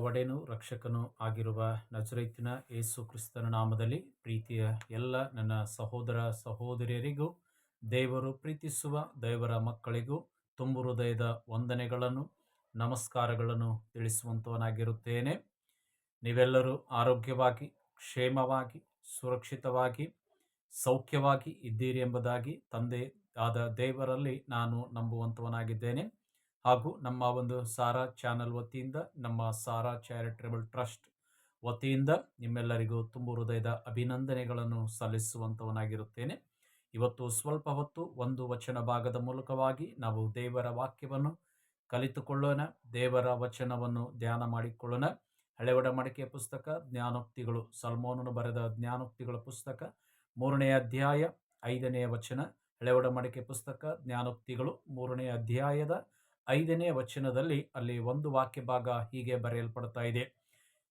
ಒಡೆಯನು ರಕ್ಷಕನೂ ಆಗಿರುವ ನಜರೈತಿನ ಯೇಸು ಕ್ರಿಸ್ತನ ನಾಮದಲ್ಲಿ ಪ್ರೀತಿಯ ಎಲ್ಲ ನನ್ನ ಸಹೋದರ ಸಹೋದರಿಯರಿಗೂ, ದೇವರು ಪ್ರೀತಿಸುವ ದೇವರ ಮಕ್ಕಳಿಗೂ ತುಂಬು ಹೃದಯದ ವಂದನೆಗಳನ್ನು, ನಮಸ್ಕಾರಗಳನ್ನು ತಿಳಿಸುವಂತವನಾಗಿರುತ್ತೇನೆ. ನೀವೆಲ್ಲರೂ ಆರೋಗ್ಯವಾಗಿ, ಕ್ಷೇಮವಾಗಿ, ಸುರಕ್ಷಿತವಾಗಿ, ಸೌಖ್ಯವಾಗಿ ಇದ್ದೀರಿ ಎಂಬುದಾಗಿ ತಂದೆ ಆದ ದೇವರಲ್ಲಿ ನಾನು ನಂಬುವಂತವನಾಗಿದ್ದೇನೆ. ಹಾಗೂ ನಮ್ಮ ಒಂದು ಸಾರಾ ಚಾನಲ್ ವತಿಯಿಂದ, ನಮ್ಮ ಸಾರಾ ಚಾರಿಟೇಬಲ್ ಟ್ರಸ್ಟ್ ವತಿಯಿಂದ ನಿಮ್ಮೆಲ್ಲರಿಗೂ ತುಂಬು ಹೃದಯದ ಅಭಿನಂದನೆಗಳನ್ನು ಸಲ್ಲಿಸುವಂತವನಾಗಿರುತ್ತೇನೆ. ಇವತ್ತು ಸ್ವಲ್ಪ ಹೊತ್ತು ಒಂದು ವಚನ ಭಾಗದ ಮೂಲಕವಾಗಿ ನಾವು ದೇವರ ವಾಕ್ಯವನ್ನು ಕಲಿತುಕೊಳ್ಳೋಣ, ದೇವರ ವಚನವನ್ನು ಧ್ಯಾನ ಮಾಡಿಕೊಳ್ಳೋಣ. ಹಳೆ ಒಡಮಡಿಕೆ ಪುಸ್ತಕ, ಜ್ಞಾನೋಕ್ತಿಗಳು, ಸಲ್ಮೋನನು ಬರೆದ ಜ್ಞಾನೋಕ್ತಿಗಳ ಪುಸ್ತಕ, ಮೂರನೇ ಅಧ್ಯಾಯ ಐದನೇ ವಚನ ಹಳೆ ಒಡಮಡಿಕೆ ಪುಸ್ತಕ, ಜ್ಞಾನೋಕ್ತಿಗಳು, ಮೂರನೇ ಅಧ್ಯಾಯದ ಐದನೇ ವಚನದಲ್ಲಿ ಅಲ್ಲಿ ಒಂದು ವಾಕ್ಯ ಭಾಗ ಹೀಗೆ ಬರೆಯಲ್ಪಡ್ತಾ ಇದೆ.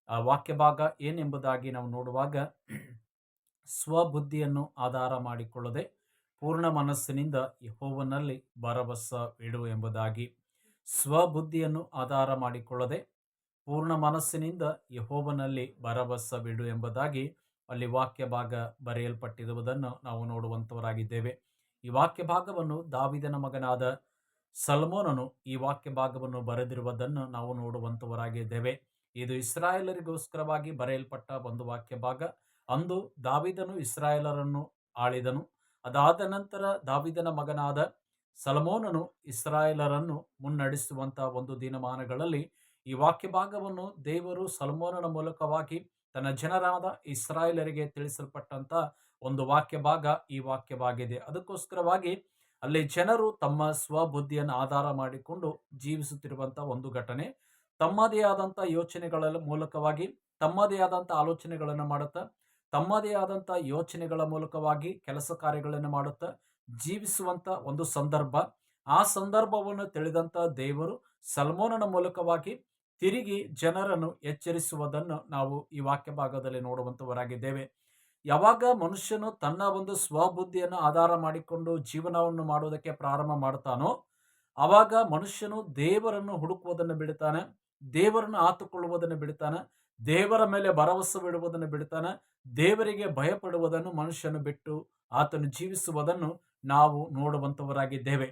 ಆ ವಾಕ್ಯ ಭಾಗ ಏನೆಂಬುದಾಗಿ ನಾವು ನೋಡುವಾಗ ಸ್ವಬುದ್ಧಿಯನ್ನು ಆಧಾರ ಮಾಡಿಕೊಳ್ಳದೆ ಪೂರ್ಣ ಮನಸ್ಸಿನಿಂದ ಯಹೋವನಲ್ಲಿ ಭರವಸ ಇಡು ಎಂಬುದಾಗಿ. ಸ್ವಬುದ್ಧಿಯನ್ನು ಆಧಾರ ಮಾಡಿಕೊಳ್ಳದೆ ಪೂರ್ಣ ಮನಸ್ಸಿನಿಂದ ಯಹೋವನಲ್ಲಿ ಭರವಸ ಬಿಡು ಎಂಬುದಾಗಿ ಅಲ್ಲಿ ವಾಕ್ಯ ಭಾಗ ಬರೆಯಲ್ಪಟ್ಟಿರುವುದನ್ನು ನಾವು ನೋಡುವಂತವರಾಗಿದ್ದೇವೆ. ಈ ವಾಕ್ಯ ಭಾಗವನ್ನು ದಾವಿದನ ಮಗನಾದ ಸಲ್ಮೋನನು ಈ ವಾಕ್ಯ ಭಾಗವನ್ನು ಬರೆದಿರುವುದನ್ನು ನಾವು ನೋಡುವಂಥವರಾಗಿದ್ದೇವೆ ಇದು ಇಸ್ರಾಯೇಲರಿಗೋಸ್ಕರವಾಗಿ ಬರೆಯಲ್ಪಟ್ಟ ಒಂದು ವಾಕ್ಯ ಭಾಗ. ಅಂದು ದಾವಿದನು ಇಸ್ರಾಯೇಲರನ್ನು ಆಳಿದನು. ಅದಾದ ನಂತರ ದಾವಿದನ ಮಗನಾದ ಸಲಮೋನನು ಇಸ್ರಾಯೇಲರನ್ನು ಮುನ್ನಡೆಸುವಂತಹ ಒಂದು ದಿನಮಾನಗಳಲ್ಲಿ ಈ ವಾಕ್ಯ ಭಾಗವನ್ನು ದೇವರು ಸಲಮೋನನ ಮೂಲಕವಾಗಿ ತನ್ನ ಜನರಾದ ಇಸ್ರಾಯೇಲರಿಗೆ ತಿಳಿಸಲ್ಪಟ್ಟಂತ ಒಂದು ವಾಕ್ಯ ಭಾಗ ಈ ವಾಕ್ಯವಾಗಿದೆ. ಅದಕ್ಕೋಸ್ಕರವಾಗಿ ಅಲ್ಲಿ ಜನರು ತಮ್ಮ ಸ್ವಬುದ್ಧಿಯನ್ನು ಆಧಾರ ಮಾಡಿಕೊಂಡು ಜೀವಿಸುತ್ತಿರುವಂಥ ಒಂದು ಘಟನೆ. ತಮ್ಮದೇ ಆದಂಥ ಯೋಚನೆಗಳ ಮೂಲಕವಾಗಿ, ತಮ್ಮದೇ ಆದಂಥ ಆಲೋಚನೆಗಳನ್ನು ಮಾಡುತ್ತಾ, ತಮ್ಮದೇ ಆದಂಥ ಯೋಚನೆಗಳ ಮೂಲಕವಾಗಿ ಕೆಲಸ ಕಾರ್ಯಗಳನ್ನು ಮಾಡುತ್ತಾ ಜೀವಿಸುವಂತ ಒಂದು ಸಂದರ್ಭ. ಆ ಸಂದರ್ಭವನ್ನು ತಿಳಿದಂತ ದೇವರು ಸಲ್ಮೋನನ ಮೂಲಕವಾಗಿ ತಿರುಗಿ ಜನರನ್ನು ಎಚ್ಚರಿಸುವುದನ್ನು ನಾವು ಈ ವಾಕ್ಯ ಭಾಗದಲ್ಲಿ ನೋಡುವಂತವರಾಗಿದ್ದೇವೆ. ಯಾವಾಗ ಮನುಷ್ಯನು ತನ್ನ ಒಂದು ಸ್ವಬುದ್ಧಿಯನ್ನು ಆಧಾರ ಮಾಡಿಕೊಂಡು ಜೀವನವನ್ನು ಮಾಡುವುದಕ್ಕೆ ಪ್ರಾರಂಭ ಮಾಡ್ತಾನೋ, ಆವಾಗ ಮನುಷ್ಯನು ದೇವರನ್ನು ಹುಡುಕುವುದನ್ನು ಬಿಡುತ್ತಾನೆ ದೇವರನ್ನು ಆತುಕೊಳ್ಳುವುದನ್ನು ಬಿಡುತ್ತಾನೆ ದೇವರ ಮೇಲೆ ಭರವಸೆ ಬಿಡುವುದನ್ನು ಬಿಡುತ್ತಾನೆ ದೇವರಿಗೆ ಭಯಪಡುವುದನ್ನು ಮನುಷ್ಯನು ಬಿಟ್ಟು ಆತನು ಜೀವಿಸುವುದನ್ನು ನಾವು ನೋಡುವಂಥವರಾಗಿದ್ದೇವೆ.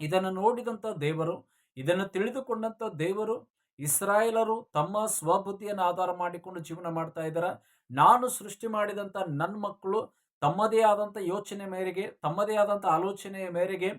ಇದನ್ನು ನೋಡಿದಂಥ ದೇವರು, ಇದನ್ನು ತಿಳಿದುಕೊಂಡಂಥ ದೇವರು ಇಸ್ರಾಯೇಲರು ತಮ್ಮ ಸ್ವಬುದ್ಧಿಯನ್ನು ಆಧಾರ ಮಾಡಿಕೊಂಡು ಜೀವನ ಮಾಡ್ತಾ ಇದ್ದಾರೆ. ನಾನು ಸೃಷ್ಟಿ ಮಾಡಿದಂಥ ನನ್ನ ಮಕ್ಕಳು ತಮ್ಮದೇ ಆದಂಥ ಯೋಚನೆ ಮೇರೆಗೆ, ತಮ್ಮದೇ ಆದಂಥ ಆಲೋಚನೆಯ ಮೇರೆಗೆ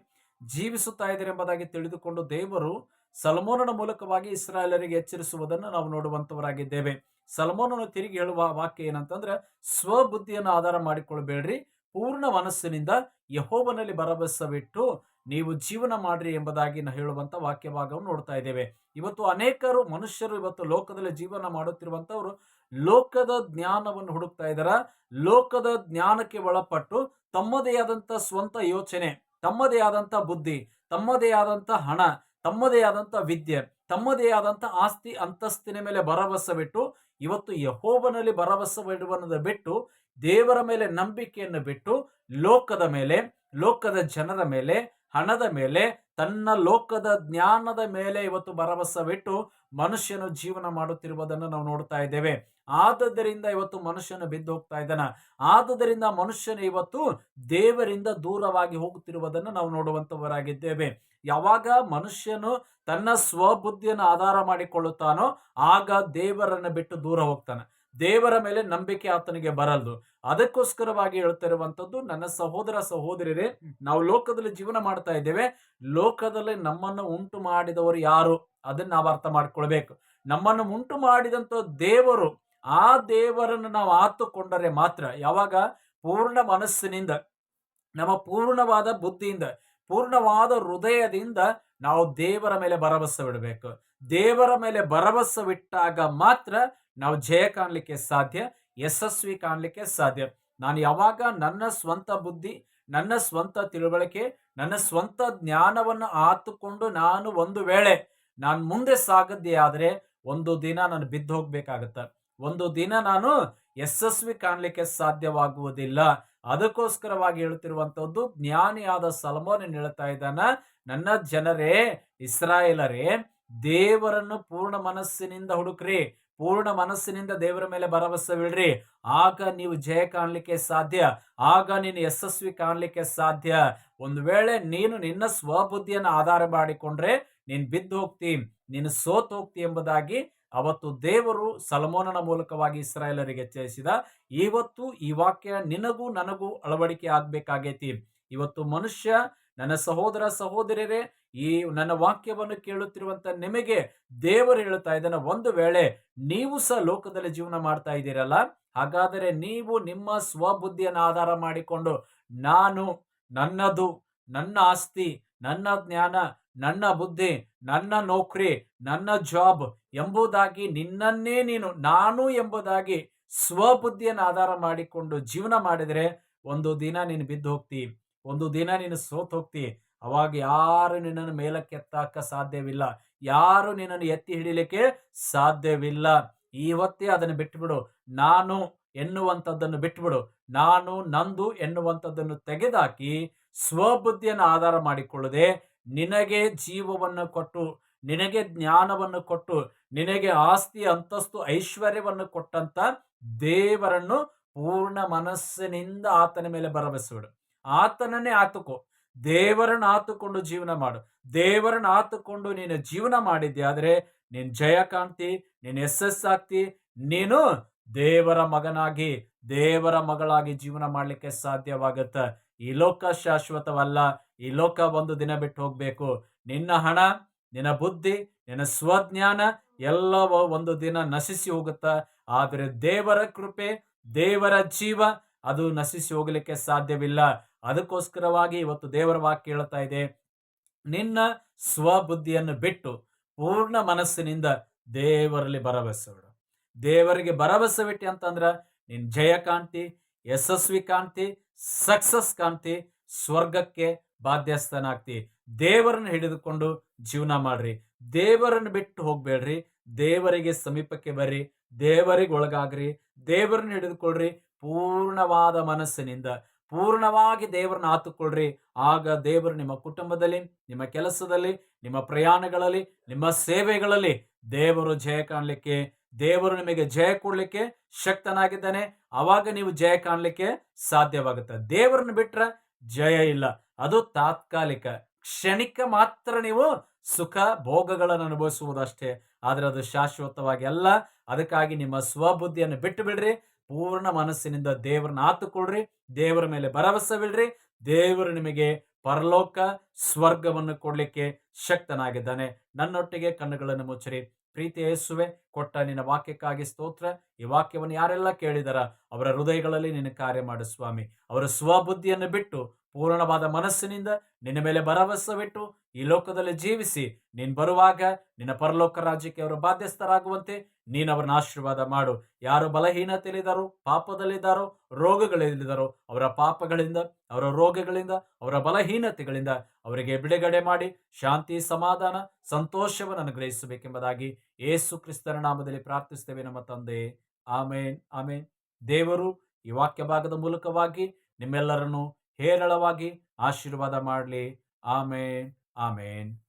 ಜೀವಿಸುತ್ತಾ ಇದ್ದಾರೆ ಎಂಬುದಾಗಿ ತಿಳಿದುಕೊಂಡು ದೇವರು ಸಲ್ಮೋನನ ಮೂಲಕವಾಗಿ ಇಸ್ರಾಯೇಲರಿಗೆ ಎಚ್ಚರಿಸುವುದನ್ನು ನಾವು ನೋಡುವಂತವರಾಗಿದ್ದೇವೆ ಸಲ್ಮೋನನು ತಿರುಗಿ ಹೇಳುವ ವಾಕ್ಯ ಏನಂತಂದ್ರೆ, ಸ್ವಬುದ್ಧಿಯನ್ನು ಆಧಾರ ಮಾಡಿಕೊಳ್ಬೇಡ್ರಿ ಪೂರ್ಣ ಮನಸ್ಸಿನಿಂದ ಯಹೋಬನಲ್ಲಿ ಭರವಸವಿಟ್ಟು ನೀವು ಜೀವನ ಮಾಡ್ರಿ ಎಂಬುದಾಗಿ ಹೇಳುವಂತ ವಾಕ್ಯ ಭಾಗವನ್ನು ನೋಡ್ತಾ ಇದ್ದೇವೆ. ಇವತ್ತು ಅನೇಕರು ಮನುಷ್ಯರು ಇವತ್ತು ಲೋಕದಲ್ಲಿ ಜೀವನ ಮಾಡುತ್ತಿರುವಂತವರು ಲೋಕದ ಜ್ಞಾನವನ್ನು ಹುಡುಕ್ತಾ ಇದ್ದಾರ ಲೋಕದ ಜ್ಞಾನಕ್ಕೆ ಒಳಪಟ್ಟು ತಮ್ಮದೇ ಆದಂತ ಸ್ವಂತ ಯೋಚನೆ, ತಮ್ಮದೇ ಆದಂತ ಬುದ್ಧಿ, ತಮ್ಮದೇ ಆದಂತ ಹಣ, ತಮ್ಮದೇ ಆದಂತ ವಿದ್ಯೆ, ತಮ್ಮದೇ ಆದಂತ ಆಸ್ತಿ ಅಂತಸ್ತಿನ ಮೇಲೆ ಭರವಸೆ ಬಿಟ್ಟು, ಇವತ್ತು ಯಹೋಬನಲ್ಲಿ ಭರವಸೆ ಇಡುವನ್ನದ ಬಿಟ್ಟು, ದೇವರ ಮೇಲೆ ನಂಬಿಕೆಯನ್ನು ಬಿಟ್ಟು, ಲೋಕದ ಮೇಲೆ, ಲೋಕದ ಜನರ ಮೇಲೆ, ಹಣದ ಮೇಲೆ, ತನ್ನ ಲೋಕದ ಜ್ಞಾನದ ಮೇಲೆ ಇವತ್ತು ಭರವಸೆ ಬಿಟ್ಟು ಮನುಷ್ಯನು ಜೀವನ ಮಾಡುತ್ತಿರುವುದನ್ನು ನಾವು ನೋಡ್ತಾ ಇದ್ದೇವೆ. ಆದದ್ದರಿಂದ ಇವತ್ತು ಮನುಷ್ಯನು ಬಿದ್ದು ಹೋಗ್ತಾ ಇದ್ದಾನ. ಆದದರಿಂದ ಮನುಷ್ಯನ ಇವತ್ತು ದೇವರಿಂದ ದೂರವಾಗಿ ಹೋಗುತ್ತಿರುವುದನ್ನು ನಾವು ನೋಡುವಂತವರಾಗಿದ್ದೇವೆ. ಯಾವಾಗ ಮನುಷ್ಯನು ತನ್ನ ಸ್ವಬುದ್ಧಿಯನ್ನು ಆಧಾರ ಮಾಡಿಕೊಳ್ಳುತ್ತಾನೋ ಆಗ ದೇವರನ್ನು ಬಿಟ್ಟು ದೂರ ಹೋಗ್ತಾನೆ. ದೇವರ ಮೇಲೆ ನಂಬಿಕೆ ಆತನಿಗೆ ಬರಲ್ದು. ಅದಕ್ಕೋಸ್ಕರವಾಗಿ ಹೇಳ್ತಿರುವಂಥದ್ದು, ನನ್ನ ಸಹೋದರ ಸಹೋದರಿಯರೇ ನಾವು ಲೋಕದಲ್ಲಿ ಜೀವನ ಮಾಡ್ತಾ ಇದ್ದೇವೆ. ಲೋಕದಲ್ಲಿ ನಮ್ಮನ್ನು ಉಂಟು ಮಾಡಿದವರು ಯಾರು? ಅದನ್ನ ನಾವು ಅರ್ಥ ಮಾಡ್ಕೊಳ್ಬೇಕು. ನಮ್ಮನ್ನು ಉಂಟು ಮಾಡಿದಂತ ದೇವರು ಆ ದೇವರನ್ನು ನಾವು ಆತುಕೊಂಡರೆ ಮಾತ್ರ ಯಾವಾಗ? ಪೂರ್ಣ ಮನಸ್ಸಿನಿಂದ, ನಮ್ಮ ಪೂರ್ಣವಾದ ಬುದ್ಧಿಯಿಂದ, ಪೂರ್ಣವಾದ ಹೃದಯದಿಂದ ನಾವು ದೇವರ ಮೇಲೆ ಭರವಸೆ ಬಿಡಬೇಕು ದೇವರ ಮೇಲೆ ಭರವಸೆ ಬಿಟ್ಟಾಗ ಮಾತ್ರ ನಾವು ಜಯ ಕಾಣಲಿಕ್ಕೆ ಸಾಧ್ಯ, ಯಶಸ್ವಿ ಕಾಣಲಿಕ್ಕೆ ಸಾಧ್ಯ. ನಾನು ಯಾವಾಗ ನನ್ನ ಸ್ವಂತ ಬುದ್ಧಿ, ನನ್ನ ಸ್ವಂತ ತಿಳುವಳಿಕೆ, ನನ್ನ ಸ್ವಂತ ಜ್ಞಾನವನ್ನು ಆತುಕೊಂಡು ನಾನು ಒಂದು ವೇಳೆ, ನಾನು ಮುಂದೆ ಸಾಗದ್ದೇ ಆದರೆ ಒಂದು ದಿನ ನಾನು ಬಿದ್ದು ಹೋಗ್ಬೇಕಾಗತ್ತ ಒಂದು ದಿನ ನಾನು ಯಶಸ್ವಿ ಕಾಣಲಿಕ್ಕೆ ಸಾಧ್ಯವಾಗುವುದಿಲ್ಲ. ಅದಕ್ಕೋಸ್ಕರವಾಗಿ ಹೇಳುತ್ತಿರುವಂತದ್ದು ಜ್ಞಾನಿಯಾದ ಸಲಮೋನ್ ಹೇಳ್ತಾ ಇದ್ದಾನ, ನನ್ನ ಜನರೇ, ಇಸ್ರಾಯೇಲರೇ, ದೇವರನ್ನು ಪೂರ್ಣ ಮನಸ್ಸಿನಿಂದ ಹುಡುಕ್ರಿ. ಪೂರ್ಣ ಮನಸ್ಸಿನಿಂದ ದೇವರ ಮೇಲೆ ಭರವಸೆ ಬಿಡ್ರಿ ಆಗ ನೀವು ಜಯ ಕಾಣಲಿಕ್ಕೆ ಸಾಧ್ಯ. ಆಗ ನೀನು ಯಶಸ್ವಿ ಕಾಣಲಿಕ್ಕೆ ಸಾಧ್ಯ. ಒಂದು ವೇಳೆ ನೀನು ನಿನ್ನ ಸ್ವಬುದ್ಧಿಯನ್ನು ಆಧಾರ ಮಾಡಿಕೊಂಡ್ರೆ, ನೀನು ಬಿದ್ದು ಹೋಗ್ತಿ ನೀನು ಸೋತ್ ಹೋಗ್ತಿ ಎಂಬುದಾಗಿ ಅವತ್ತು ದೇವರು ಸಲಮೋನನ ಮೂಲಕವಾಗಿ ಇಸ್ರಾಯೇಲರಿಗೆ ಎಚ್ಚರಿಸಿದ ಇವತ್ತು ಈ ವಾಕ್ಯ ನಿನಗೂ ನನಗೂ ಅಳವಡಿಕೆ ಆಗ್ಬೇಕಾಗೈತಿ. ಇವತ್ತು ಮನುಷ್ಯ, ನನ್ನ ಸಹೋದರ ಸಹೋದರಿಯರೇ, ಈ ನನ್ನ ವಾಕ್ಯವನ್ನು ಕೇಳುತ್ತಿರುವಂತ ನಿಮಗೆ ದೇವರು ಹೇಳ್ತಾ ಇದ್ದಾನೆ. ಒಂದು ವೇಳೆ ನೀವು ಸಹ ಲೋಕದಲ್ಲಿ ಜೀವನ ಮಾಡ್ತಾ ಇದ್ದೀರಲ್ಲ, ಹಾಗಾದರೆ ನೀವು ನಿಮ್ಮ ಸ್ವಬುದ್ಧಿಯನ್ನು ಆಧಾರ ಮಾಡಿಕೊಂಡು, ನಾನು ನನ್ನದು, ನನ್ನ ಆಸ್ತಿ, ನನ್ನ ಜ್ಞಾನ ನನ್ನ ಬುದ್ಧಿ, ನನ್ನ ನೌಕರಿ, ನನ್ನ ಜಾಬ್ ಎಂಬುದಾಗಿ ನಿನ್ನನ್ನೇ ನೀನು, ನಾನು ಎಂಬುದಾಗಿ ಸ್ವಬುದ್ಧಿಯನ್ನು ಆಧಾರ ಮಾಡಿಕೊಂಡು ಜೀವನ ಮಾಡಿದರೆ ಒಂದು ದಿನ ನೀನು ಬಿದ್ದು ಹೋಗ್ತಿ, ಒಂದು ದಿನ ನೀನು ಸೋತ್ ಹೋಗ್ತಿ. ಅವಾಗ ಯಾರು ನಿನ್ನನ್ನು ಮೇಲಕ್ಕೆ ಎತ್ತಾಕ ಸಾಧ್ಯವಿಲ್ಲ, ಯಾರು ನಿನ್ನನ್ನು ಎತ್ತಿ ಹಿಡಿಲಿಕ್ಕೆ ಸಾಧ್ಯವಿಲ್ಲ. ಇವತ್ತೇ ಅದನ್ನು ಬಿಟ್ಟುಬಿಡು, ನಾನು ಎನ್ನುವಂಥದ್ದನ್ನು ಬಿಟ್ಟುಬಿಡು, ನಾನು ನಂದು ಎನ್ನುವಂಥದ್ದನ್ನು ತೆಗೆದಾಕಿ ಸ್ವಬುದ್ಧಿಯನ್ನು ಆಧಾರ ಮಾಡಿಕೊಳ್ಳದೆ ನಿನಗೆ ಜೀವವನ್ನು ಕೊಟ್ಟು, ನಿನಗೆ ಜ್ಞಾನವನ್ನು ಕೊಟ್ಟು, ನಿನಗೆ ಆಸ್ತಿ, ಅಂತಸ್ತು, ಐಶ್ವರ್ಯವನ್ನು ಕೊಟ್ಟಂತ ದೇವರನ್ನು ಪೂರ್ಣ ಮನಸ್ಸಿನಿಂದ ಆತನ ಮೇಲೆ ಭರವಸೆಬಿಡು ಆತನನ್ನೇ ಆತುಕೋ. ದೇವರನ್ನ ಆತುಕೊಂಡು ಜೀವನ ಮಾಡು. ದೇವರನ್ನ ಆತುಕೊಂಡು ನೀನು ಜೀವನ ಮಾಡಿದ್ದೆ ಆದರೆ ನೀನು ಜಯ ಕಾಣ್ತಿ, ನೀನು ಯಶಸ್ಸಾಗ್ತಿ ನೀನು ದೇವರ ಮಗನಾಗಿ, ದೇವರ ಮಗಳಾಗಿ ಜೀವನ ಮಾಡಲಿಕ್ಕೆ ಸಾಧ್ಯವಾಗುತ್ತ. ಈ ಲೋಕ ಶಾಶ್ವತವಲ್ಲ, ಈ ಲೋಕ ಒಂದು ದಿನ ಬಿಟ್ಟು ಹೋಗ್ಬೇಕು. ನಿನ್ನ ಹಣ, ನಿನ್ನ ಬುದ್ಧಿ, ನಿನ್ನ ಸ್ವಜ್ಞಾನ ಎಲ್ಲವೂ ಒಂದು ದಿನ ನಶಿಸಿ ಹೋಗುತ್ತ? ಆದರೆ ದೇವರ ಕೃಪೆ, ದೇವರ ಜೀವ ಅದು ನಶಿಸಿ ಹೋಗಲಿಕ್ಕೆ ಸಾಧ್ಯವಿಲ್ಲ. ಅದಕ್ಕೋಸ್ಕರವಾಗಿ ಇವತ್ತು ದೇವರ ವಾಕ್ಯ ಹೇಳ್ತಾ ಇದೆ. ನಿನ್ನ ಸ್ವಬುದ್ಧಿಯನ್ನು ಬಿಟ್ಟು ಪೂರ್ಣ ಮನಸ್ಸಿನಿಂದ ದೇವರಲ್ಲಿ ಭರವಸೆ ಬಿಡು. ದೇವರಿಗೆ ಭರವಸೆ ಬಿಟ್ಟಿ ಅಂತಂದ್ರ ನಿನ್ ಜಯ ಕಾಣ್ತಿ ಯಶಸ್ವಿ ಕಾಣ್ತಿ ಸಕ್ಸಸ್ ಕಾಣ್ತಿ, ಸ್ವರ್ಗಕ್ಕೆ ಬಾಧ್ಯಸ್ಥನಾಗ್ತಿ. ದೇವರನ್ನು ಹಿಡಿದುಕೊಂಡು ಜೀವನ ಮಾಡ್ರಿ. ದೇವರನ್ನು ಬಿಟ್ಟು ಹೋಗ್ಬೇಡ್ರಿ. ದೇವರಿಗೆ ಸಮೀಪಕ್ಕೆ ಬರ್ರಿ. ದೇವರಿಗೆ ಒಳಗಾಗ್ರಿ. ದೇವರನ್ನ ಹಿಡಿದುಕೊಳ್ರಿ. ಪೂರ್ಣವಾದ ಮನಸ್ಸಿನಿಂದ, ಪೂರ್ಣವಾಗಿ ದೇವರನ್ನ ಆತುಕೊಳ್ರಿ. ಆಗ ದೇವರು ನಿಮ್ಮ ಕುಟುಂಬದಲ್ಲಿ, ನಿಮ್ಮ ಕೆಲಸದಲ್ಲಿ, ನಿಮ್ಮ ಪ್ರಯಾಣಗಳಲ್ಲಿ, ನಿಮ್ಮ ಸೇವೆಗಳಲ್ಲಿ ದೇವರು ಜಯ ಕಾಣಲಿಕ್ಕೆ, ದೇವರು ನಿಮಗೆ ಜಯ ಕೊಡಲಿಕ್ಕೆ ಶಕ್ತನಾಗಿದ್ದಾನೆ. ಅವಾಗ ನೀವು ಜಯ ಕಾಣಲಿಕ್ಕೆ ಸಾಧ್ಯವಾಗುತ್ತೆ. ದೇವರನ್ನ ಬಿಟ್ಟರೆ ಜಯ ಇಲ್ಲ. ಅದು ತಾತ್ಕಾಲಿಕ. ಕ್ಷಣಿಕ ಮಾತ್ರ ನೀವು ಸುಖ ಭೋಗಗಳನ್ನು ಅನುಭವಿಸುವುದಷ್ಟೇ. ಆದ್ರೆ ಅದು ಶಾಶ್ವತವಾಗಿ ಅಲ್ಲ. ಅದಕ್ಕಾಗಿ ನಿಮ್ಮ ಸ್ವಬುದ್ಧಿಯನ್ನು ಬಿಟ್ಟು ಬಿಡ್ರಿ. ಪೂರ್ಣ ಮನಸ್ಸಿನಿಂದ ದೇವರನ್ನ ಆತುಕೊಳ್ರಿ ದೇವರ ಮೇಲೆ ಭರವಸೆ ಬಿಡ್ರಿ ದೇವರು ನಿಮಗೆ ಪರಲೋಕ ಸ್ವರ್ಗವನ್ನು ಕೊಡಲಿಕ್ಕೆ ಶಕ್ತನಾಗಿದ್ದಾನೆ. ನನ್ನೊಟ್ಟಿಗೆ ಕಣ್ಣುಗಳನ್ನು ಮುಚ್ಚರಿ. ಪ್ರೀತಿ ಯೇಸುವೆ ಕೊಟ್ಟ ನಿನ್ನ ವಾಕ್ಯಕ್ಕಾಗಿ ಸ್ತೋತ್ರ. ಈ ವಾಕ್ಯವನ್ನು ಯಾರೆಲ್ಲ ಕೇಳಿದಾರ? ಅವರ ಹೃದಯಗಳಲ್ಲಿ ನಿನ್ನ ಕಾರ್ಯ ಮಾಡು ಸ್ವಾಮಿ. ಅವರ ಸ್ವಬುದ್ಧಿಯನ್ನು ಬಿಟ್ಟು ಪೂರ್ಣವಾದ ಮನಸ್ಸಿನಿಂದ ನಿನ್ನ ಮೇಲೆ ಭರವಸೆ ಬಿಟ್ಟು ಈ ಲೋಕದಲ್ಲಿ ಜೀವಿಸಿ. ನೀನು ಬರುವಾಗ ನಿನ್ನ ಪರಲೋಕ ರಾಜ್ಯಕ್ಕೆ ಅವರು ಬಾಧ್ಯಸ್ಥರಾಗುವಂತೆ ನೀನು ಅವರನ್ನ ಆಶೀರ್ವಾದ ಮಾಡು. ಯಾರು ಬಲಹೀನತೆಯಲ್ಲಿದ್ದಾರೋ, ಪಾಪದಲ್ಲಿದ್ದಾರೋ, ರೋಗಗಳಲ್ಲಿದ್ದಾರೋ, ಅವರ ಪಾಪಗಳಿಂದ, ಅವರ ರೋಗಗಳಿಂದ, ಅವರ ಬಲಹೀನತೆಗಳಿಂದ ಅವರಿಗೆ ಬಿಡುಗಡೆ ಮಾಡಿ ಶಾಂತಿ, ಸಮಾಧಾನ, ಸಂತೋಷವನ್ನು ಅನುಗ್ರಹಿಸಬೇಕೆಂಬುದಾಗಿ ಏಸು ಕ್ರಿಸ್ತನ ನಾಮದಲ್ಲಿ ಪ್ರಾರ್ಥಿಸ್ತೇವೆ ನಮ್ಮ ತಂದೆ. ಆಮೇನ್ ಆಮೇನ್. ದೇವರು ಈ ವಾಕ್ಯ ಭಾಗದ ಮೂಲಕವಾಗಿ ನಿಮ್ಮೆಲ್ಲರನ್ನು ಹೇರಳವಾಗಿ ಆಶೀರ್ವಾದ ಮಾಡಲಿ. ಆಮೇನ್ ಆಮೇನ್.